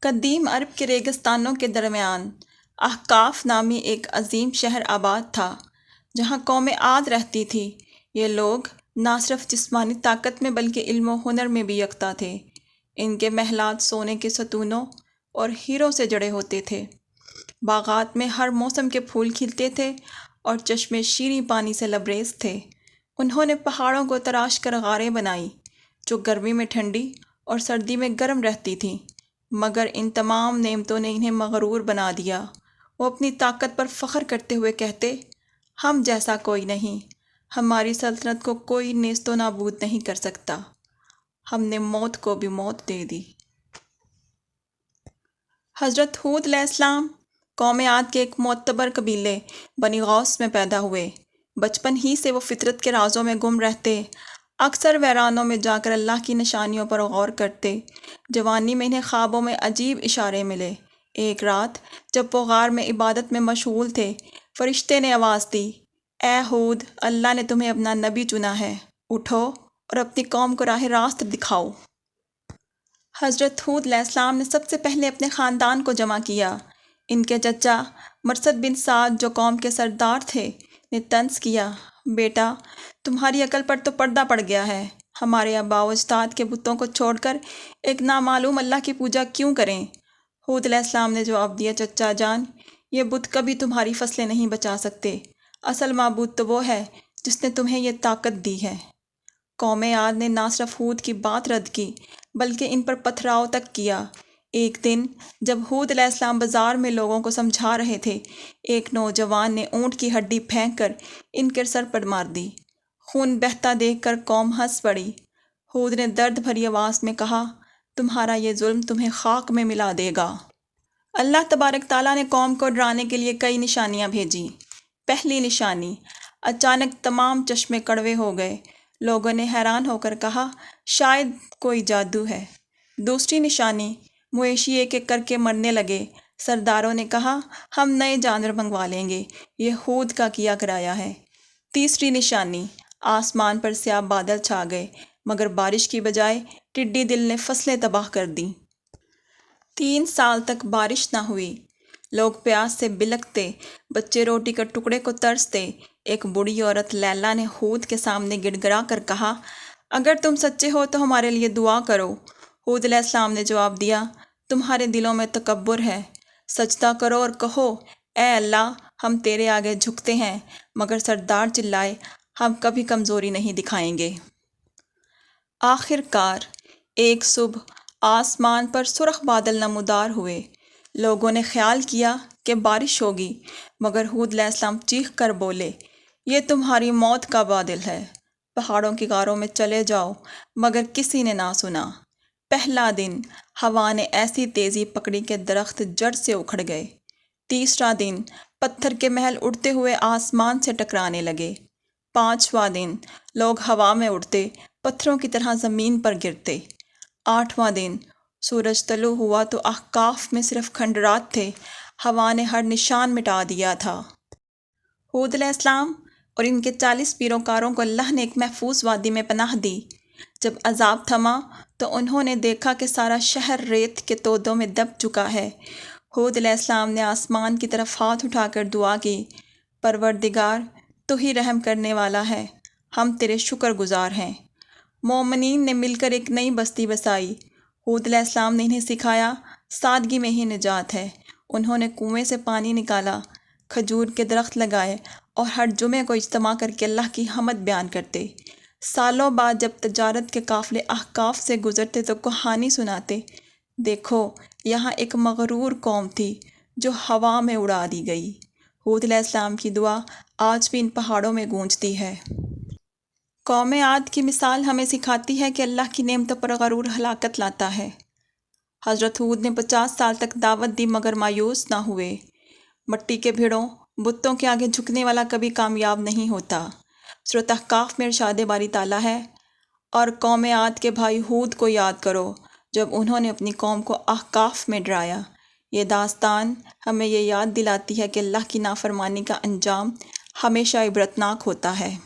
قدیم عرب کے ریگستانوں کے درمیان احقاف نامی ایک عظیم شہر آباد تھا، جہاں قوم عاد رہتی تھی۔ یہ لوگ نہ صرف جسمانی طاقت میں بلکہ علم و ہنر میں بھی یکتا تھے۔ ان کے محلات سونے کے ستونوں اور ہیروں سے جڑے ہوتے تھے۔ باغات میں ہر موسم کے پھول کھلتے تھے اور چشمے شیریں پانی سے لبریز تھے۔ انہوں نے پہاڑوں کو تراش کر غاریں بنائیں جو گرمی میں ٹھنڈی اور سردی میں گرم رہتی تھیں۔ مگر ان تمام نعمتوں نے انہیں مغرور بنا دیا۔ وہ اپنی طاقت پر فخر کرتے ہوئے کہتے، ہم جیسا کوئی نہیں، ہماری سلطنت کو کوئی نیست و نابود نہیں کر سکتا۔ ہم نے موت کو بھی موت دے دی۔ حضرت حود علیہ السلام قوم عاد کے ایک معتبر قبیلے بنی غوث میں پیدا ہوئے۔ بچپن ہی سے وہ فطرت کے رازوں میں گم رہتے۔ اکثر ویرانوں میں جا کر اللہ کی نشانیوں پر غور کرتے، جوانی میں انہیں خوابوں میں عجیب اشارے ملے۔ ایک رات جب وہ غار میں عبادت میں مشغول تھے، فرشتے نے آواز دی، اے حود اللہ نے تمہیں اپنا نبی چنا ہے، اٹھو اور اپنی قوم کو راہ راست دکھاؤ۔ حضرت حود علیہ السلام نے سب سے پہلے اپنے خاندان کو جمع کیا۔ ان کے چچا مرسد بن سعد جو قوم کے سردار تھے، نے طنز کیا، بیٹا تمہاری عقل پر تو پردہ پڑ گیا ہے۔ ہمارے ابا و اجداد کے بتوں کو چھوڑ کر ایک نامعلوم اللہ کی پوجا کیوں کریں؟ حود علیہ السلام نے جواب دیا، چچا جان، یہ بت کبھی تمہاری فصلیں نہیں بچا سکتے۔ اصل معبود تو وہ ہے جس نے تمہیں یہ طاقت دی ہے۔ قوم عاد نے نہ صرف حود کی بات رد کی، بلکہ ان پر پتھراؤ تک کیا۔ ایک دن جب حود علیہ السلام بازار میں لوگوں کو سمجھا رہے تھے، ایک نوجوان نے اونٹ کی ہڈی پھینک کر ان کے سر پر مار دی۔ خون بہتا دیکھ کر قوم ہنس پڑی۔ حود نے درد بھری آواز میں کہا، تمہارا یہ ظلم تمہیں خاک میں ملا دے گا۔ اللہ تبارک تعالیٰ نے قوم کو ڈرانے کے لیے کئی نشانیاں بھیجیں پہلی نشانی، اچانک تمام چشمے کڑوے ہو گئے۔ لوگوں نے حیران ہو کر کہا، شاید کوئی جادو ہے۔ دوسری نشانی مویشی ایک ایک کر کے مرنے لگے۔ سرداروں نے کہا، ہم نئے جانور منگوا لیں گے۔ یہ خود کا کیا کرایا ہے۔ تیسری نشانی آسمان پر سیاہ بادل چھا گئے، مگر بارش کی بجائے ٹڈی دل نے فصلیں تباہ کر دیں۔ تین سال تک بارش نہ ہوئی۔ لوگ پیاس سے بلکتے، بچے روٹی کا ٹکڑے کو ترستے۔ ایک بڑی عورت لیلا نے حود کے سامنے گڑ گڑا کر کہا، اگر تم سچے ہو تو ہمارے لیے دعا کرو حود علیہ السلام نے جواب دیا، تمہارے دلوں میں تکبر ہے۔ سجدہ کرو اور کہو، اے اللہ، ہم تیرے آگے جھکتے ہیں، مگر سردار چلائے ہم کبھی کمزوری نہیں دکھائیں گے۔ آخر کار، ایک صبح آسمان پر سرخ بادل نمودار ہوئے۔ لوگوں نے خیال کیا کہ بارش ہوگی، مگر حود علیہ السلام چیخ کر بولے، یہ تمہاری موت کا بادل ہے۔ پہاڑوں کی غاروں میں چلے جاؤ، مگر کسی نے نہ سنا۔ پہلا دن ہوا نے ایسی تیزی پکڑی کہ درخت جڑ سے اکھڑ گئے۔ تیسرا دن پتھر کے محل اڑتے ہوئے آسمان سے ٹکرانے لگے۔ پانچواں دن۔ لوگ ہوا میں اڑتے، پتھروں کی طرح زمین پر گرتے۔ آٹھواں دن۔ سورج طلوع ہوا تو احقاف میں صرف کھنڈرات تھے۔ ہوا نے ہر نشان مٹا دیا تھا۔ حود علیہ السلام اور ان کے چالیس پیروکاروں کو اللہ نے ایک محفوظ وادی میں پناہ دی۔ جب عذاب تھما تو انہوں نے دیکھا کہ سارا شہر ریت کے تودوں میں دب چکا ہے۔ حود علیہ السلام نے آسمان کی طرف ہاتھ اٹھا کر دعا کی، پروردگار تو ہی رحم کرنے والا ہے۔ ہم تیرے شکر گزار ہیں۔ مومنین نے مل کر ایک نئی بستی بسائی۔ حود علیہ السلام نے انہیں سکھایا، سادگی میں ہی نجات ہے۔ انہوں نے کنویں سے پانی نکالا، کھجور کے درخت لگائے اور ہر جمعے کو اجتماع کر کے اللہ کی حمد بیان کرتے۔ سالوں بعد جب تجارت کے قافلے احکاف سے گزرتے تو کہانی سناتے۔ دیکھو، یہاں ایک مغرور قوم تھی جو ہوا میں اڑا دی گئی۔ حود علیہ السلام کی دعا آج بھی ان پہاڑوں میں گونجتی ہے۔ قوم عاد کی مثال ہمیں سکھاتی ہے کہ اللہ کی نعمتوں پر غرور ہلاکت لاتا ہے۔ حضرت حود نے پچاس سال تک دعوت دی مگر مایوس نہ ہوئے۔ مٹی کے بھیڑوں، بتوں کے آگے جھکنے والا کبھی کامیاب نہیں ہوتا۔ صورت احقاف میں ارشاد باری تعالیٰ ہے۔ اور قوم عاد کے بھائی حود کو یاد کرو جب انہوں نے اپنی قوم کو احقاف میں ڈرایا۔ یہ داستان ہمیں یہ یاد دلاتی ہے کہ اللہ کی نافرمانی کا انجام ہمیشہ عبرتناک ہوتا ہے۔